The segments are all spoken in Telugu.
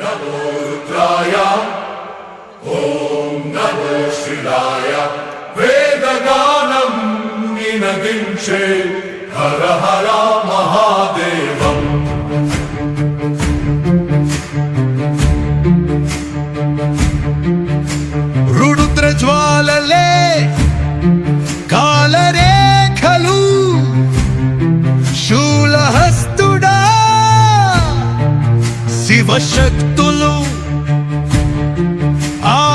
रुद्राय ॐ नमो शिवाय वेदगानं निनदिञ्चे हर हर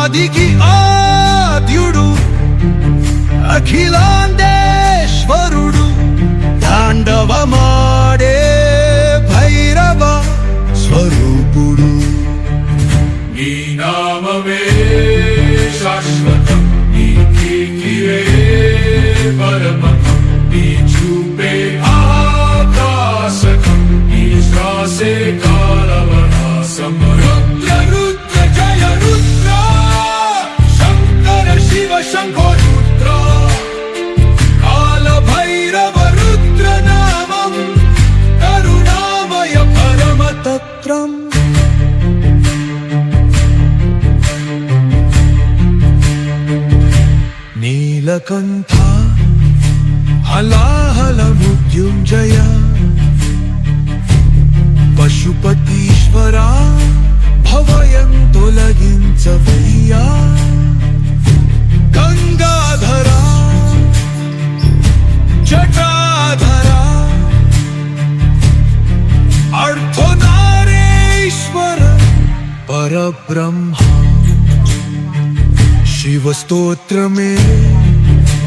ఆదికి ఆద్యుడు అఖిలాండేశ్వరుడు తాండవమాడే భైరవ స్వరూపుడు. నీ నామమే శాశ్వతం నీ కీర్తియే పరమ నీ నీలకంఠ హలాహల మృత్యుంజయ. పశుపతీశ్వరా భవయం తొలగించవయ్యా గంగాధరా జటాధరా. అర్థనారేశ్వర పరబ్రహ్మ. శివస్తోత్రమే. మా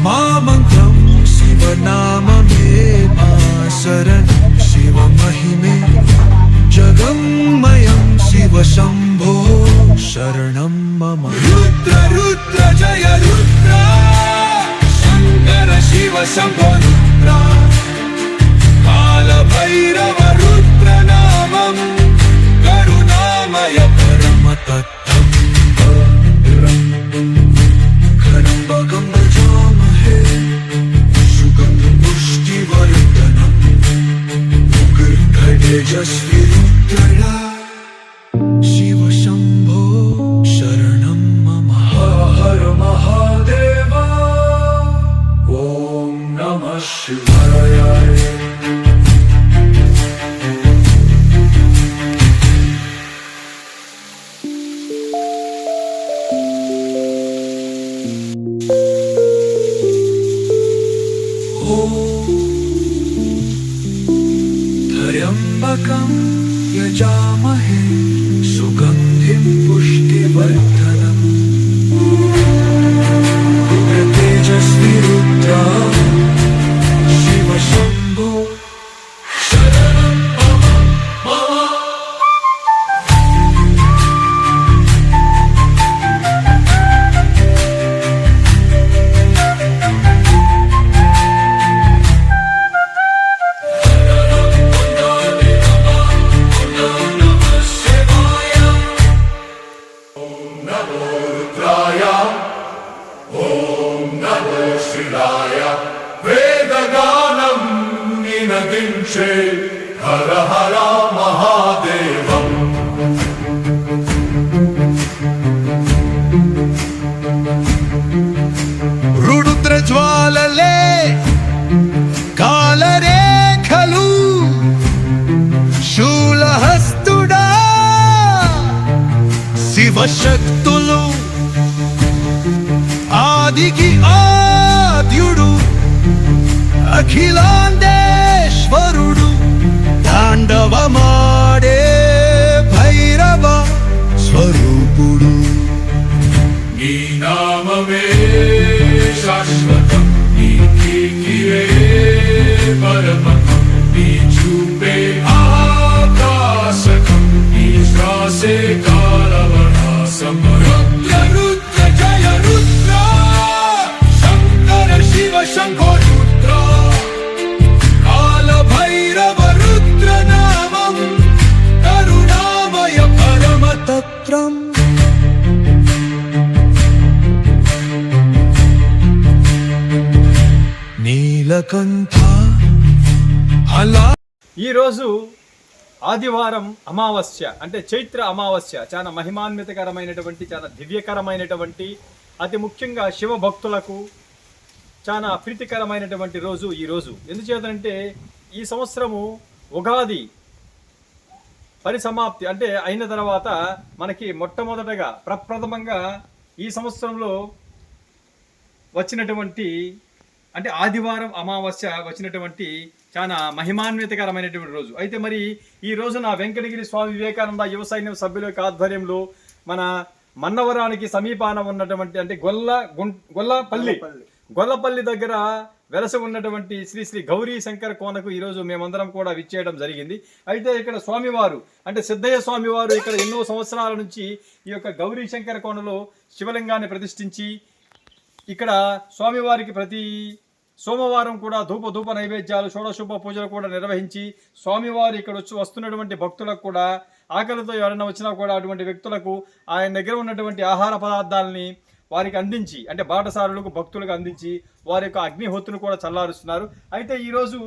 मामङ्गं शिवनाममे मा शरणं शिवमहिमे जगन्मयं शिवशम्भो शरणं मम। रुद्र रुद्र जय रुद्र। शङ्कर शिव शम्भो त्र्यम्बकं यजामहे सुगन्धिं पुष्टिवर्धनम्। तेजस्वी నినదించే హర హర మహాదేవం. రుడుద్ర కాలరేఖలు శూలహస్తుడా శివశక్తులు ఆదికి ఆద్యుడు అఖిలాండేశ్వరుడు అలా ఈరోజు ఆదివారం అమావాస్య అంటే చైత్ర అమావాస్య చాలా మహిమాన్వితకరమైనటువంటి చాలా దివ్యకరమైనటువంటి అతి ముఖ్యంగా శివ భక్తులకు చాలా ప్రీతికరమైనటువంటి రోజు ఈ రోజు. ఎందుచేతంటే ఈ సంవత్సరము ఉగాది పరిసమాప్తి అంటే అయిన తర్వాత మనకి మొట్టమొదటగా ప్రప్రథమంగా ఈ సంవత్సరంలో వచ్చినటువంటి అంటే ఆదివారం అమావాస్య వచ్చినటువంటి చాలా మహిమాన్వితకరమైనటువంటి రోజు. అయితే మరి ఈ రోజున వెంకటగిరి స్వామి వివేకానంద యువ సైన్యం సభ్యుల యొక్క ఆధ్వర్యంలో మన మన్నవరానికి సమీపాన ఉన్నటువంటి అంటే గొల్ల గొల్లపల్లి. గొల్లపల్లి దగ్గర వెలసి ఉన్నటువంటి శ్రీ శ్రీ గౌరీ శంకర కోనకు ఈరోజు మేమందరం కూడా విచ్చేయడం జరిగింది. అయితే ఇక్కడ స్వామివారు అంటే సిద్ధయ్య స్వామివారు ఇక్కడ ఎన్నో సంవత్సరాల నుంచి ఈ యొక్క గౌరీ శంకర కోనలో శివలింగాన్ని ప్రతిష్ఠించి ఇక్కడ స్వామివారికి ప్రతి సోమవారం కూడా ధూప ధూప నైవేద్యాలు షోడశుభ పూజలు కూడా నిర్వహించి స్వామివారు ఇక్కడ వచ్చి వస్తున్నటువంటి భక్తులకు కూడా ఆకలితో ఎవరైనా వచ్చినా కూడా అటువంటి వ్యక్తులకు ఆయన దగ్గర ఉన్నటువంటి ఆహార పదార్థాలని వారికి అందించి అంటే బాటసారులకు భక్తులకు అందించి వారి యొక్క అగ్నిహోత్రును కూడా చల్లారుస్తున్నారు. అయితే ఈరోజు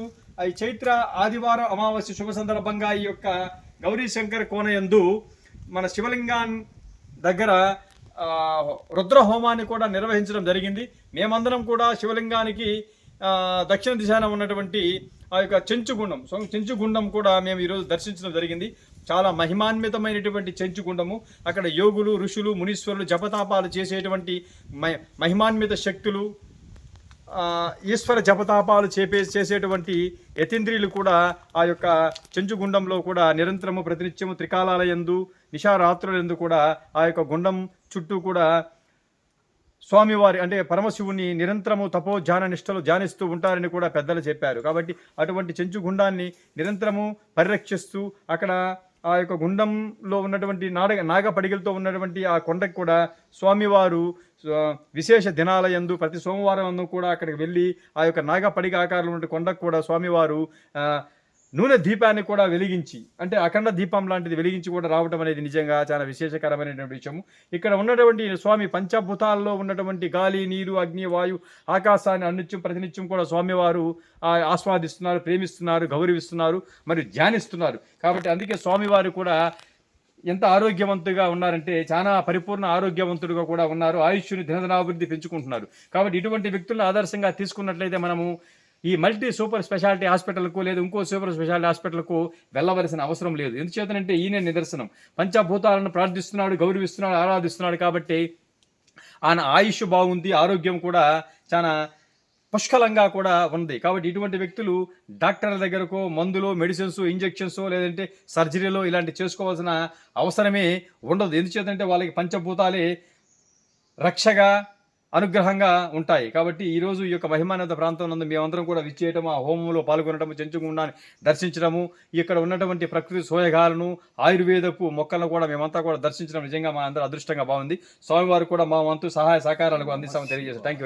ఈ చైత్ర ఆదివారం అమావాస్య శుభ సందర్భంగా ఈ యొక్క గౌరీ శంకర్ కోనయందు మన శివలింగాన్ దగ్గర రుద్ర హోమాన్ని కూడా నిర్వహించడం జరిగింది. మేమందరం కూడా శివలింగానికి దక్షిణ దిశాన ఉన్నటువంటి ఆ యొక్క చెంచుగుండం సో చెంచుగుండం కూడా మేము ఈరోజు దర్శించడం జరిగింది. చాలా మహిమాన్వితమైనటువంటి చెంచుగుండము. అక్కడ యోగులు ఋషులు మునీశ్వరులు జపతాపాలు చేసేటువంటి మహిమాన్విత శక్తులు ఈశ్వర జపతాపాలు చేపే చేసేటువంటి యతీంద్రియులు కూడా ఆ యొక్క చెంచుగుండంలో కూడా నిరంతరము ప్రతినిత్యము త్రికాలాలయందు నిషారాత్రులందు కూడా ఆ యొక్క గుండం చుట్టూ కూడా స్వామివారి అంటే పరమశివుని నిరంతరము తపో ధ్యాన నిష్టలు ధ్యానిస్తూ ఉంటారని కూడా పెద్దలు చెప్పారు. కాబట్టి అటువంటి చెంచు గుండాన్ని నిరంతరము పరిరక్షిస్తూ అక్కడ ఆ యొక్క గుండంలో ఉన్నటువంటి నాడ నాగపడిగలతో ఉన్నటువంటి ఆ కొండకు కూడా స్వామివారు విశేష దినాలయందు ప్రతి సోమవారం అందు కూడా అక్కడికి వెళ్ళి ఆ యొక్క నాగపడిగ ఆకారంలో ఉన్న కొండకు కూడా స్వామివారు నూనె దీపాన్ని కూడా వెలిగించి అంటే అఖండ దీపం లాంటిది వెలిగించి కూడా రావటం అనేది నిజంగా చాలా విశేషకరమైనటువంటి విషయము. ఇక్కడ ఉన్నటువంటి స్వామి పంచభూతాల్లో ఉన్నటువంటి గాలి నీరు అగ్ని వాయు ఆకాశాన్ని అన్నిత్యం ప్రతినిత్యం కూడా స్వామివారు ఆస్వాదిస్తున్నారు ప్రేమిస్తున్నారు గౌరవిస్తున్నారు మరియు ధ్యానిస్తున్నారు. కాబట్టి అందుకే స్వామివారు కూడా ఎంత ఆరోగ్యవంతుగా ఉన్నారంటే చాలా పరిపూర్ణ ఆరోగ్యవంతుడుగా కూడా ఉన్నారు. ఆయుష్ని దినదనాభివృద్ధి పెంచుకుంటున్నారు. కాబట్టి ఇటువంటి వ్యక్తులను ఆదర్శంగా తీసుకున్నట్లయితే మనము ఈ మల్టీ సూపర్ స్పెషాలిటీ హాస్పిటల్కు లేదా ఇంకో సూపర్ స్పెషాలిటీ హాస్పిటల్కు వెళ్ళవలసిన అవసరం లేదు. ఎందుచేతనంటే ఈయన నిదర్శనం. పంచభూతాలను ప్రార్థిస్తున్నాడు గౌరవిస్తున్నాడు ఆరాధిస్తున్నాడు కాబట్టి ఆయన ఆయుష్ బాగుంది ఆరోగ్యం కూడా చాలా పుష్కలంగా కూడా ఉంది. కాబట్టి ఇటువంటి వ్యక్తులు డాక్టర్ల దగ్గరకు మందులు మెడిసిన్స్ ఇంజెక్షన్స్ లేదంటే సర్జరీలో ఇలాంటి చేసుకోవాల్సిన అవసరమే ఉండదు. ఎందుచేతంటే వాళ్ళకి పంచభూతాలే రక్షగా అనుగ్రహంగా ఉంటాయి. కాబట్టి ఈ రోజు ఈ యొక్క మహిమానంద ప్రాంతం నందు మేమందరం కూడా విచ్చేయటము ఆ హోమంలో పాల్గొనటము చెంచుకుండాన్ని దర్శించడము ఇక్కడ ఉన్నటువంటి ప్రకృతి సోయగాలను ఆయుర్వేదపు మొక్కలను కూడా మేమంతా కూడా దర్శించడం నిజంగా మా అందరూ అదృష్టంగా బాగుంది. స్వామివారు కూడా మా వంతు సహాయ సహకారాలకు అందిస్తామని తెలియజేస్తాం థ్యాంక్ యూ